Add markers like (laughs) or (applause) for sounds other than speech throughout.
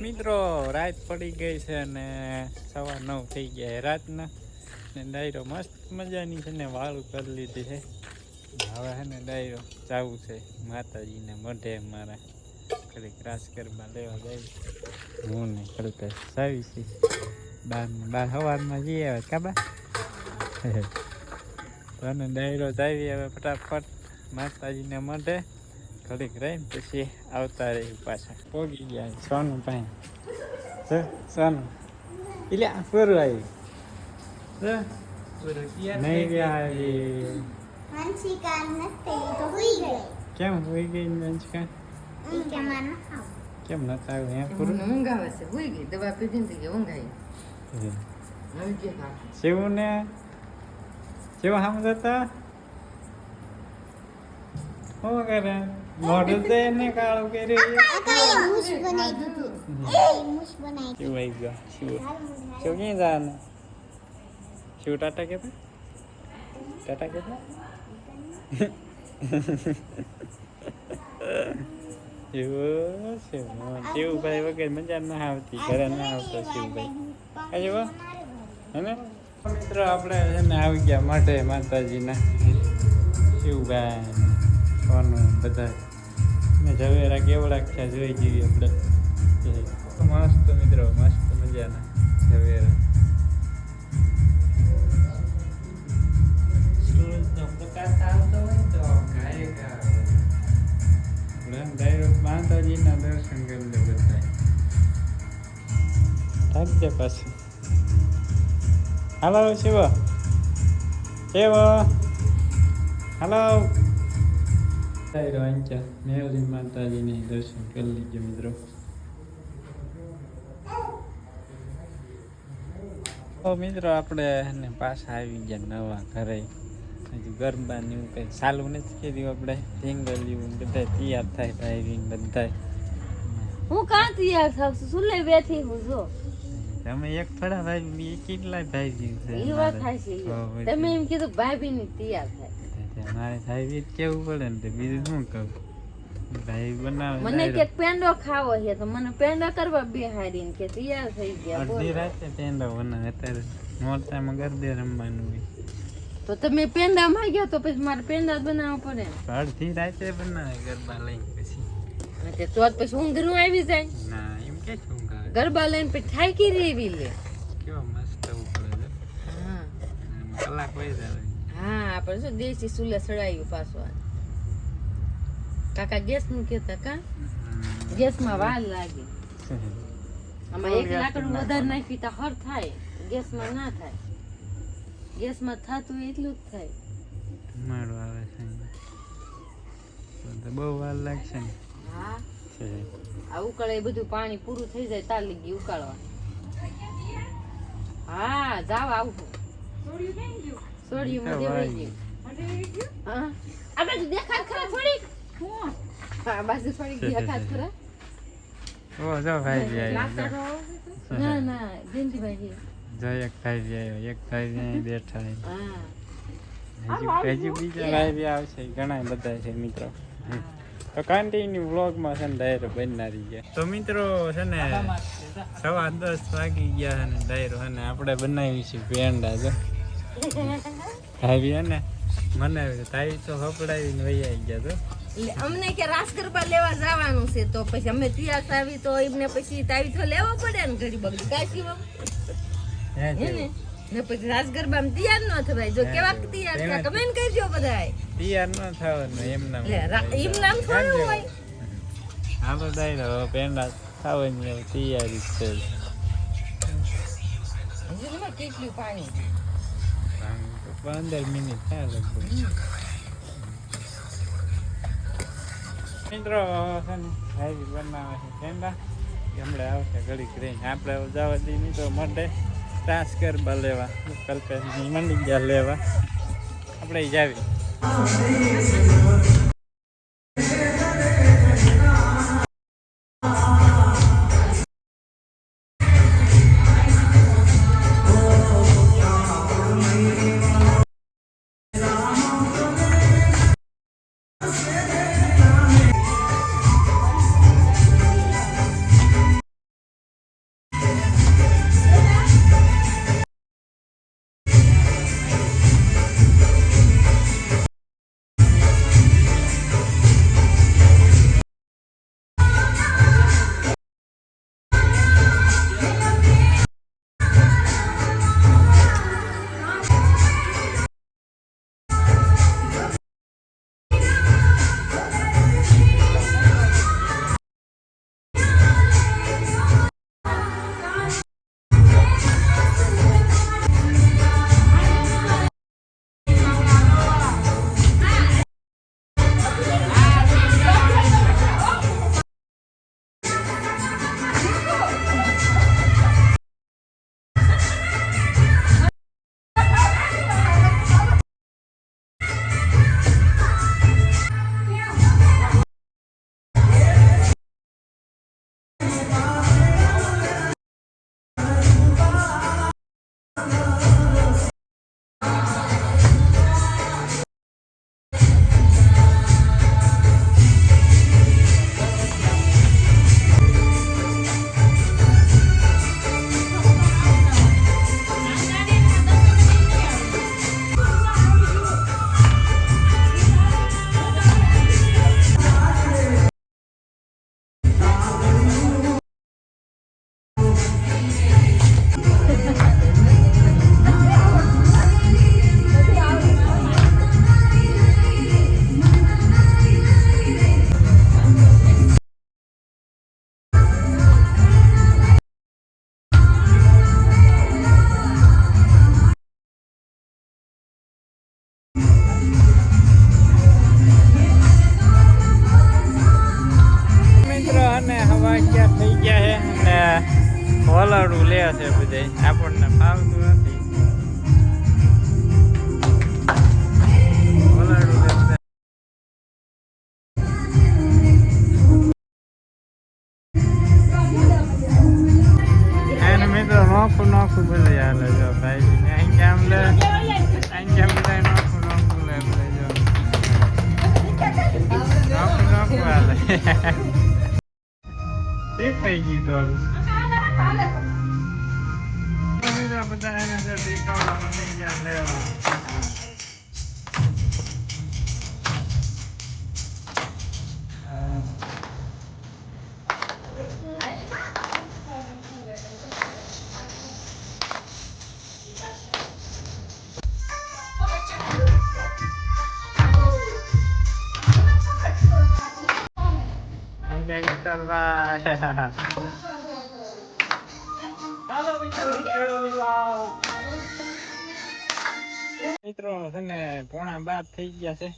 મિત્રો, રાત પડી ગઈ છે અને સવા નવ થઈ ગયા રાતના. ને ડાયરો મસ્ત મજાની છે ને વાળું કરી લીધી છે. હવે છે ને ડાયરો જવું છે માતાજીને મઢે મારા. ખાલી ક્રાસ ગરબા લેવા જાય. હું ને કલ્પેશ સાવી છે. બાર બાર સવારમાં જઈએ હવે કાબા તને ડાયરો જાવી હવે ફટાફટ માતાજીને મઢે. ઘડીક રહીને પછી આવતા રહી પાછા. પોગી ગયા સોનું ભાઈ સોનું. એટલે આ ફરું આવી. નહીં ગયા આવી. કેમ હોઈ ગઈ અંશકા ઈ કે કેમ નતા આવ્યું એમ પૂરું? ઊંઘ આવે છે. હુઈ ગઈ. દવા પીધી ને ઊંઘ આવી શિવું ને શિવ આમ જતા? શું કરે? મોઢું તો એને કાળું કર્યું. મુશ બનાવી દીધું એ ક્યાં જવાનું ટાટા કહેતા ટાટા કહેતા શિવ શિવ શિવભાઈ વગર મજા ના આવતી ઘરે ના આવતો શિવભાઈ વાહ હેને મિત્રો, આપણે એને આવી ગયા માટે માતાજીના. શિવભાઈ, સોનું બધા ને ઝવેરા કેવડા ખ્યા જોઈ જઈએ આપણે. મસ્ત મિત્રો મસ્ત મજાના. ઝવેરા. માતાજીના દર્શન કરી લે બધા થાકજે પાછું. હાલો શિવ. શિવ. હાલો. ડાયરો અંચા મેલડી માતાજીને દર્શન કરી લીધે મિત્રો તો મિત્રો આપણે ને પાછા આવી ગયા નવા ઘરે. હજુ ગરબા ને એવું કંઈ ચાલુ નથી કીધું આપણે. ઢીંગલિયું બધા તૈયાર થાય ભાઈ બધા હું કાં તૈયાર થાવ છું? શું લઈ બેઠી હું? જો. તમે એક થોડા ભાઈ કેટલા ભાઈ છે એ વાત થાય છે તમે એમ કીધું ભાઈ ની તૈયાર થાય. મારે સાહેબ કેવું પડે ને બીજું શું કહું? ભાઈ બનાવે મને. કે પેંડો ખાવો છે તો મને પેંડા કરવા બેહાડીને કે તૈયાર થઈ ગયા અડધી રાતે પેંડો બનાવે. અત્યારે મોરચામાં ગરદે રમવાનું હોય. તો તમે પેંડા માંગ્યા તો પછી મારે પેંડા બનાવવા પડે. અડધી રાતે બનાવે ગરબા લઈને પછી. તો પછી ઊંઘરું આવી જાય. ના એમ કે ગરબા લઈને પછી થાકી રેવી લે. કેવો મસ્ત ઉપડે હા. કલાક હોય જાય હા આપણે શું દેશી સુલે સડાયું પાછું કાકા ગેસનું કેતા કા? ગેસમાં વાલ લાગે. આમાં એક લાકડું વધારે નાખી તો હર થાય. ગેસમાં ના થાય. ગેસમાં થતું એટલું જ થાય. ધુમાડો આવે છે બહુ વાર લાગશે ને. હા. આ ઉકાળે બધું પાણી પૂરું થઈ જાય તાર લીધી ઉકાળવા હા જાવ આવું. સોડિયું દેવાઈ ગયું હા આ બાજુ દેખાડ ખરા થોડીક. આ બાજુ થોડી દેખાડ ખરા. ઓ જો ભાઈ આવ્યો ના ના જયંતિભાઈ જો એક ભાઈ જાય એક ભાઈ જાય બેઠા છે. હા. હજુ બીજા ભાઈ આવશે ઘણા બધા છે મિત્રો. તો કન્ટિન્યુ વ્લોગમાં છે ને ડાયરો બનનારી ગયા તો મિત્રો છે ને સવા દસ વાગી ગયા છે ને ડાયરો છે ને આપણે બનાવી છે પેંડા જો. હે ને? મને તારી તો હપડાવીને વહી ગયા તો. અમને કે રાસ ગરબા લેવા જવાનું છે તો પછી અમે તૈયાર થાવી તો એમને પછી તાવી તો લેવો પડે ને ઘડી બગડી. કાશી હે હે ને? પછી રાસ ગરબા તૈયાર ન થવાય. જો કેવા તૈયાર થયા કમેન્ટ કરજો બધાય. તૈયાર ન થવાનું એમ નામ થોડું હોય. હાલો ડાયરો હવે પેંડા ખાવાની તૈયારી છે. કેટલું પાણી? પંદર મિનિટ થાય લગભગ મિત્રો છે ને ભાઈ બનાવે છે પેંડા હમણાં આવશે ઘડીક રહીને આપણે જવા દઈએ તો માટે તાસ ગરબા લેવા કલ્પેશની મંડી લેવા આપણે જાવી તે થઈ ગઈ તો બધા એને જે ગેંગસ્ટરભાઈ. (laughs) હાલો મિત્રો, તને પોણા બાર થઈ ગયા છે.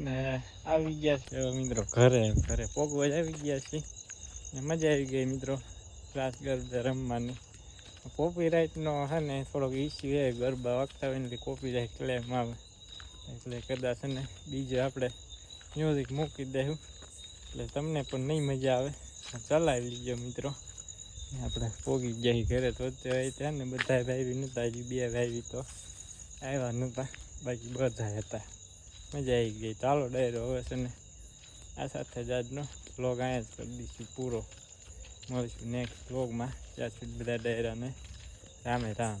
ને આવી ગયા છે. મિત્રો ઘરે ઘરે પોગવા આવી ગયા છે. ને મજા આવી ગઈ મિત્રો ક્લાસ ગરબા રમવાની. કોપીરાઇટનો છે ને થોડોક ઇસ્યુ છે ગરબા વાગતા હોય એટલે કોપીરાઇટ ક્લેમ આવે. એટલે કદાચ ને બીજે આપણે મ્યુઝિક મૂકી દઉં એટલે તમને પણ નહીં મજા આવે. ચલાવી લીજો મિત્રો. આપણે પોગી ગયા ઘરે તો ત્યાં ને બધા ભાઈ નહોતા હજી બે ભાઈ તો આવ્યા નહોતા બાકી બધા હતા. મજા આવી ગઈ. ચાલો ડાયરો હવે છે ને આ સાથે જ આજનો વ્લોગ અહીંયા જ કરી દઈશું પૂરો. મળીશું નેક્સ્ટ વ્લોગમાં ત્યાં સુધી બધા ડાયરાને રામે રામ.